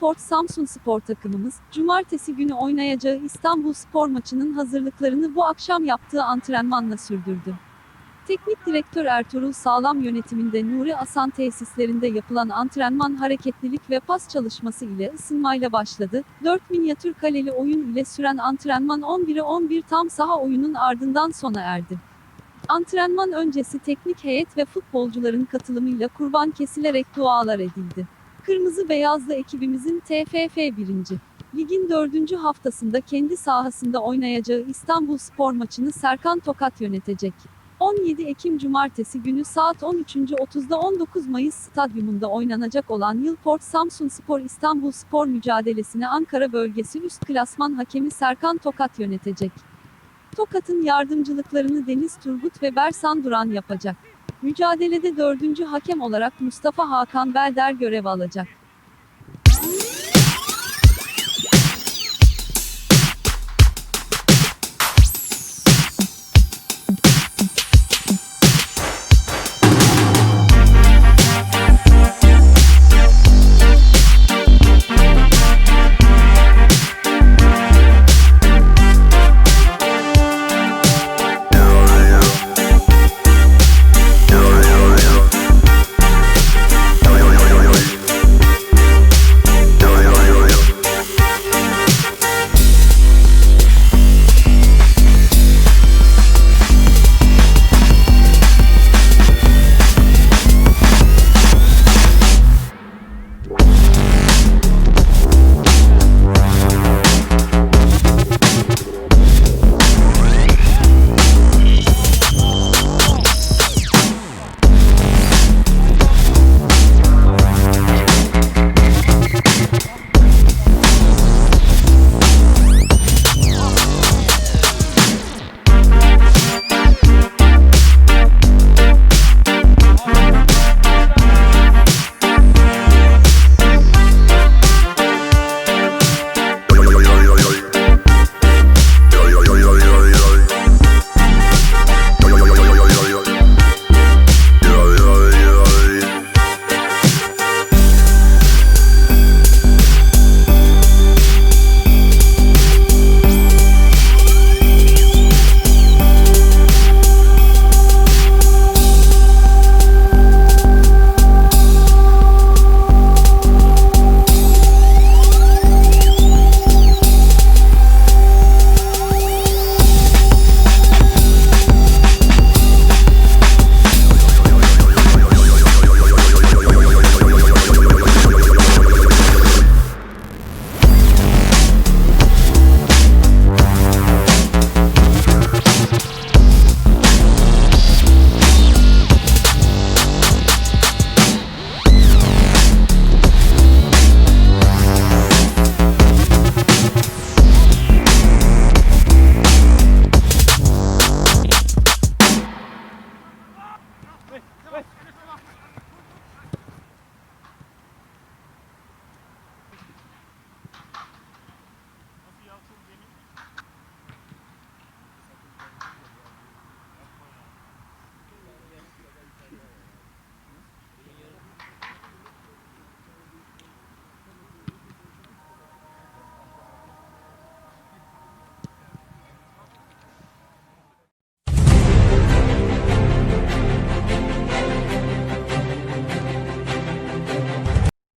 Yılport Samsun Spor takımımız, cumartesi günü oynayacağı İstanbul Spor maçının hazırlıklarını bu akşam yaptığı antrenmanla sürdürdü. Teknik direktör Ertuğrul Sağlam yönetiminde Nuri Asan tesislerinde yapılan antrenman hareketlilik ve pas çalışması ile ısınmayla başladı. 4 minyatür kaleli oyun ile süren antrenman 11'e 11 tam saha oyunun ardından sona erdi. Antrenman öncesi teknik heyet ve futbolcuların katılımıyla kurban kesilerek dualar edildi. Kırmızı Beyazlı ekibimizin TFF 1. Ligin 4. haftasında kendi sahasında oynayacağı İstanbul Spor maçını Serkan Tokat yönetecek. 17 Ekim Cumartesi günü saat 13.30'da 19 Mayıs Stadyumunda oynanacak olan Yılport Samsun Spor İstanbul Spor mücadelesini Ankara Bölgesi Üst Klasman Hakemi Serkan Tokat yönetecek. Tokat'ın yardımcılıklarını Deniz Turgut ve Bersan Duran yapacak. Mücadelede dördüncü hakem olarak Mustafa Hakan Belder görev alacak.